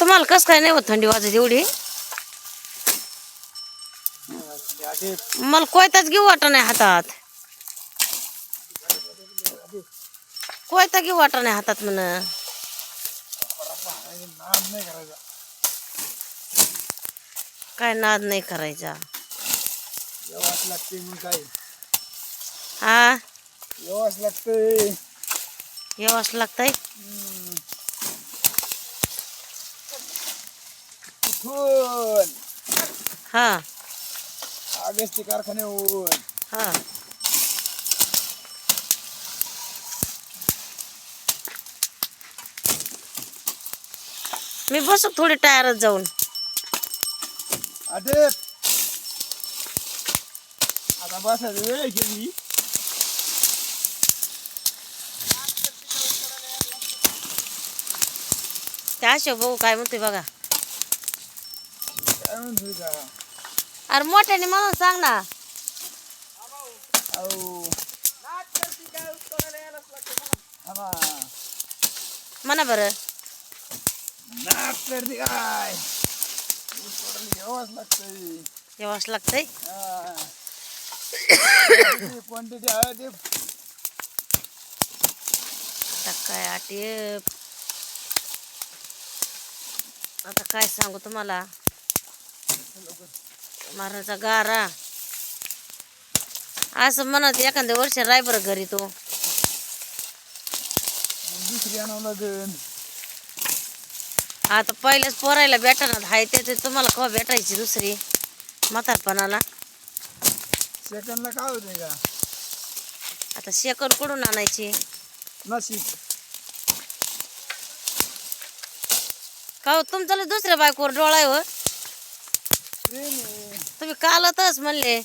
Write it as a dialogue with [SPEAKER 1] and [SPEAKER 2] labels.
[SPEAKER 1] तुम्हाला कस काय नाही होत थंडी वाजत एवढी? मला कोयताच घेऊ वाटा नाही हातात. कोयता घेऊ वाटा नाही हातात म्हण. काय नाद नाही करायचा. हा?
[SPEAKER 2] जेवाच लागते
[SPEAKER 1] येवास लागतंय?
[SPEAKER 2] कुठून
[SPEAKER 1] हा.
[SPEAKER 2] आगस्ती कारखान्याहून.
[SPEAKER 1] हा. मी बसू थोडी टायरच जाऊन.
[SPEAKER 2] आधे आता बसायची वेळ केली
[SPEAKER 1] त्या भाऊ काय म्हणते बघा. अरे मोठ्याने म्हणून सांग ना. म्हणा बरं.
[SPEAKER 2] जेवाच लागतंय. क्वांटिटी आहे? ते
[SPEAKER 1] काय आटेप आता काय सांगू तुम्हाला? मारायचा गारा. असं म्हणत एखाद्या वर्ष राय बरं घरी तो.
[SPEAKER 2] दुसरी आणावं लागेल.
[SPEAKER 1] आता पहिलेच पोरायला भेटणार हाय ते तुम्हाला केव्हा भेटायची दुसरी? म्हातारपणाला.
[SPEAKER 2] सेकंडला काय होते का?
[SPEAKER 1] आता शेकड कुठून आणायची?
[SPEAKER 2] नाशिक
[SPEAKER 1] का हो, तुमचं दुसऱ्या बायकोवर डोळा आहे हो? तुम्ही कालतच म्हणले